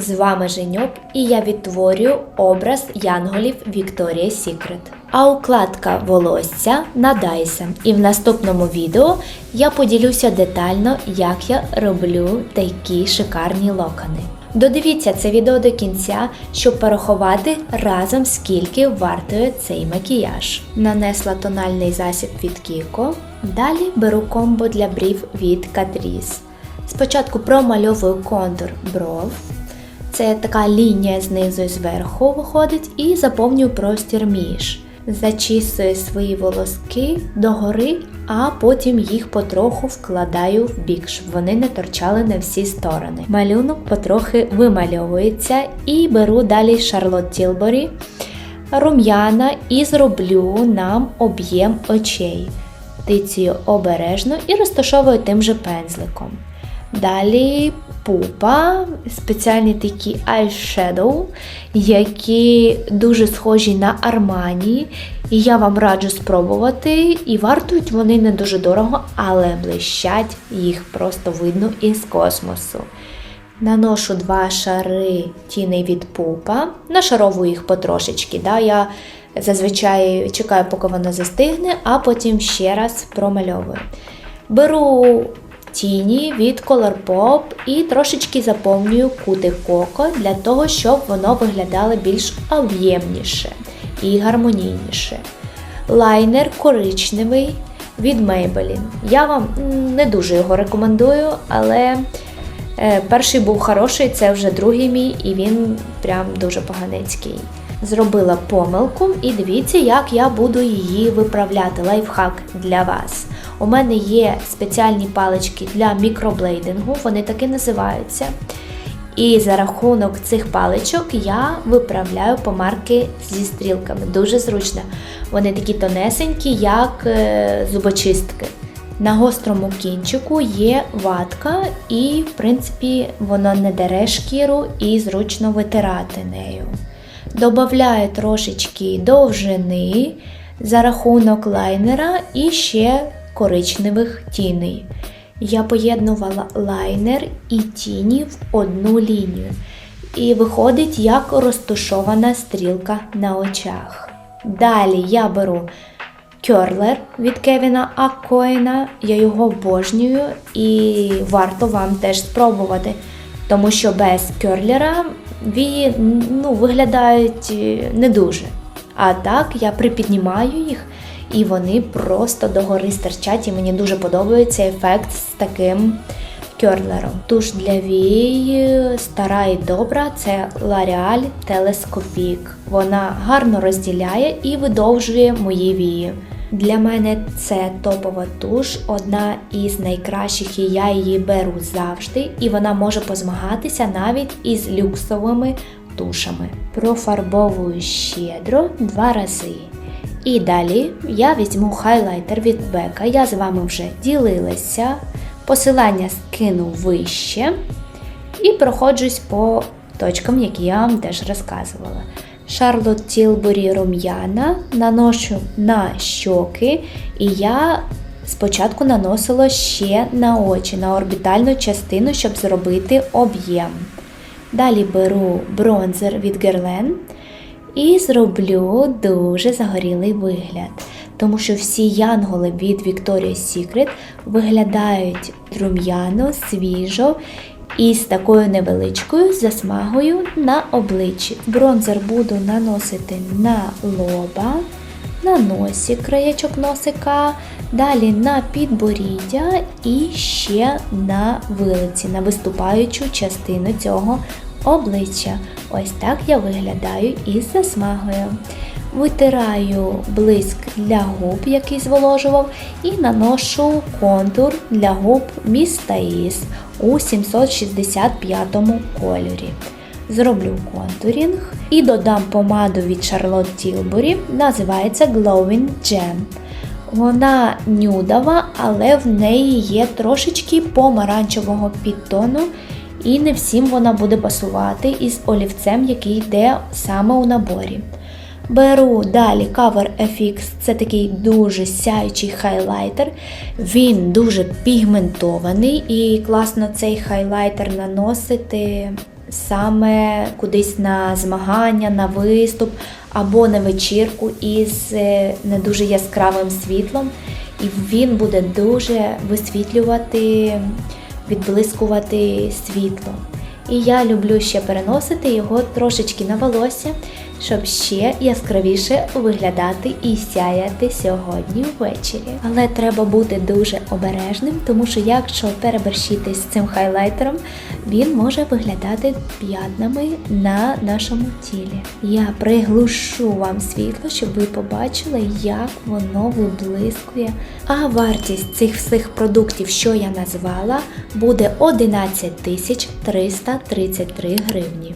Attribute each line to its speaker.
Speaker 1: З вами Женьок і я відтворюю образ янголів Victoria's Secret. А укладка волосся на Dyson. І в наступному відео я поділюся детально, як я роблю такі шикарні локони. Додивіться це відео до кінця, щоб порахувати разом скільки вартує цей макіяж. Нанесла тональний засіб від Kiko. Далі беру комбо для брів від Catrice. Спочатку промальовую контур бров. Це така лінія знизу і зверху виходить, і заповнюю простір між. Зачісую свої волоски догори, а потім їх потроху вкладаю в бік, щоб вони не торчали на всі сторони. Малюнок потрохи вимальовується і беру далі Charlotte Tilbury рум'яна і зроблю нам об'єм очей. Тицію обережно і розташовую тим же пензликом. Далі пупа, спеціальні такі eyeshadow, які дуже схожі на Armani. І я вам раджу спробувати. І вартують вони не дуже дорого, але блищать їх просто видно із космосу. Наношу два шари тіней від пупа, нашаровую їх потрошечки. Да? Я зазвичай чекаю, поки воно застигне, а потім ще раз промальовую. Беру тіні від Colourpop і трошечки заповнюю кути коко для того, щоб воно виглядало більш об'ємніше і гармонійніше. Лайнер коричневий від Maybelline. Я вам не дуже його рекомендую, але е, перший був хороший, це вже другий мій, і він прям дуже поганецький. Зробила помилку, і дивіться, як я буду її виправляти. Лайфхак для вас. У мене є спеціальні палички для мікроблейдингу, вони таки називаються. І за рахунок цих паличок я виправляю помарки зі стрілками. Дуже зручно. Вони такі тонесенькі, як е, зубочистки. На гострому кінчику є ватка, і, в принципі, воно не дере шкіру і зручно витирати нею. Добавляю трошечки довжини за рахунок лайнера і ще коричневих тіней. Я поєднувала лайнер і тіні в одну лінію. І виходить як розташована стрілка на очах. Далі я беру кьорлер від Кевіна Аккоїна, я його обожнюю і варто вам теж спробувати. Тому що без кьорлера вії ну, виглядають не дуже. А так я припіднімаю їх і вони просто догори стирчать, і мені дуже подобається ефект з таким кьорлером. Туш для вій стара і добра це L'Oreal Telescopic. Вона гарно розділяє і видовжує мої вії. Для мене це топова туш, одна із найкращих, і я її беру завжди, і вона може позмагатися навіть із люксовими тушами. Профарбовую щедро два рази. І далі я візьму хайлайтер від Бека, я з вами вже ділилася. Посилання скину вище і проходжусь по точкам, які я вам теж розказувала. Charlotte Tilbury рум'яна наношу на щоки, і я спочатку наносила ще на очі, на орбітальну частину, щоб зробити об'єм. Далі беру бронзер від Guerlain і зроблю дуже загорілий вигляд. Тому що всі янголи від Victoria's Secret виглядають рум'яно, свіжо і з такою невеличкою засмагою на обличчі. Бронзер буду наносити на лоба, на носі краєчок носика, далі на підборіддя і ще на вилиці, на виступаючу частину цього обличчя. Ось так я виглядаю із засмагою. Витираю блиск для губ, який зволожував, і наношу контур для губ Міста Іс у 765 кольорі. Зроблю контурінг і додам помаду від Charlotte Tilbury, називається Glowing Gem. Вона нюдова, але в неї є трошечки помаранчевого підтону, і не всім вона буде пасувати із олівцем, який йде саме у наборі. Беру далі Cover FX, це такий дуже сяючий хайлайтер. Він дуже пігментований і класно цей хайлайтер наносити саме кудись на змагання, на виступ або на вечірку із е, не дуже яскравим світлом, і він буде дуже висвітлювати, відблискувати світло. І я люблю ще переносити його трошечки на волосся, щоб ще яскравіше виглядати і сяяти сьогодні ввечері. Але треба бути дуже обережним, тому що якщо переборщити з цим хайлайтером, він може виглядати п'ятнами на нашому тілі. Я приглушу вам світло, щоб ви побачили, як воно виблискує. А вартість цих всіх продуктів, що я назвала, буде 11 тисяч 333 гривні.